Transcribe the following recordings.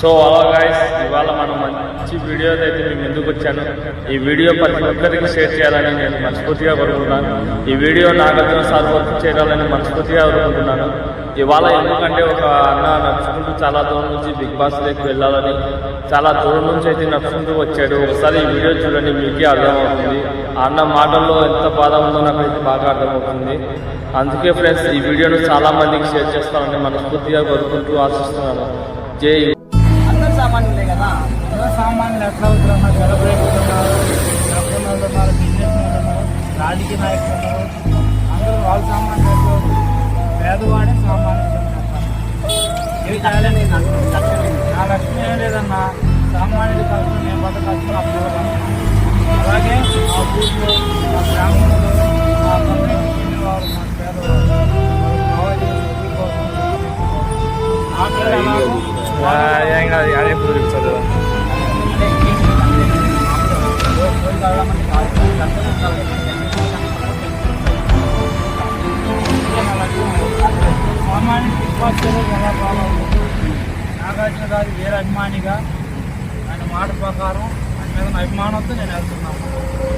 So అలా guys ఇవాళ మనం మంచి వీడియో అయితే మీ ఎందుకు వచ్చాను? ఈ వీడియో ప్రతి ఒక్కరికి షేర్ చేయాలని నేను మనస్ఫూర్తిగా కోరుకుంటున్నాను. ఈ వీడియో నాగార్జున సార్ వరకు చేయాలని మనస్ఫూర్తిగా కోరుకుంటున్నాను. ఇవాళ ఎందుకంటే ఒక అన్న నడుచుకుంటూ చాలా దూరం నుంచి బిగ్ బాస్ దగ్గరికి వెళ్ళాలని చాలా దూరం నుంచి అయితే నడుచుకుంటూ వచ్చాడు. ఒకసారి ఈ వీడియో చూడండి మీకే అర్థమవుతుంది. ఆ అన్న మాటల్లో ఎంత బాధ ఉందో నాకు అయితే బాగా అర్థమవుతుంది. అందుకే ఫ్రెండ్స్ ఈ వీడియోను చాలా మందికి షేర్ చేస్తానని మనస్ఫూర్తిగా కోరుకుంటూ ఆశిస్తున్నాను. జై సామాన్యులే కదా సామాన్యులు ఎట్లా అవుతున్నారు సెలబ్రిటీలు ఉన్నారు డబ్బులు ఉన్నారు బిజినెస్ ఉన్నారు రాజకీయ నాయకులు ఉన్నారు అందరూ వాళ్ళ సామాన్యులు ఎట్లా అవుతారు? పేదవాడే సామాన్యులు ఇవి తగ్గలే నేను. తగ్గలే. నా లక్ష్యం ఏం లేదన్నా సామాన్యుడి కష్టం నేను పడ్డ కష్టం అలాగే మా ఊళ్ళో మా గ్రామంలో మా కమ్యూనిటీ చెందిన వారు మా పేదవారు వాళ్ళకి కావాల్సిన చదువు కోసం ఆ పిల్లలు ఎలాగో సామాన్య విశ్వాసాలు ఎలా కావాలి నాగార్జున గారి వేరే అభిమానిగా ఆయన మాట ప్రకారం ఆయన మీద అభిమానంతో నేను వెళ్తున్నాను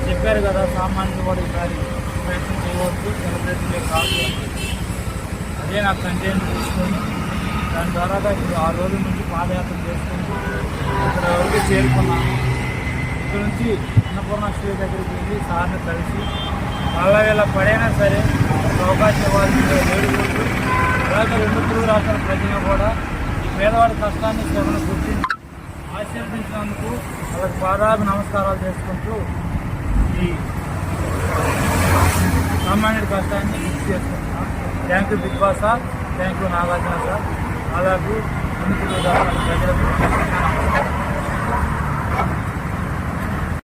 చెప్పారు కదా సామాన్యులు కూడా ఈసారి ప్రయత్నం చేయవచ్చు సెలబ్రేషన్ కాదు అదే నాకు సంజయ్ తీసుకొని దాని ద్వారా ఇప్పుడు రోజు నుంచి పాదయాత్ర చేసుకుంటూ ఇక్కడ వరకు చేరుకున్నాను ఇక్కడ నుంచి అన్నపూర్ణ శ్రీ దగ్గరికి వెళ్ళి సార్ని కలిసి అలాగే ఇలా పడైనా సరే అవకాశం ఇవ్వాలని వేడుకుంటూ అలాగే రెండు తెలుగు రాష్ట్రాల ప్రజలు కూడా ఈ పేదవాడి కష్టాన్ని శ్రమను గుర్తించి ఆశీర్వదించినందుకు వాళ్ళకి పాదాభి నమస్కారాలు చేసుకుంటూ ఈ సామాన్యుడి కష్టాన్ని గుర్తు చేసుకుంటున్నాను thank you Bigg Boss sir. Thank you Nagarjuna sir. అలాగే రెండు ప్రజలకు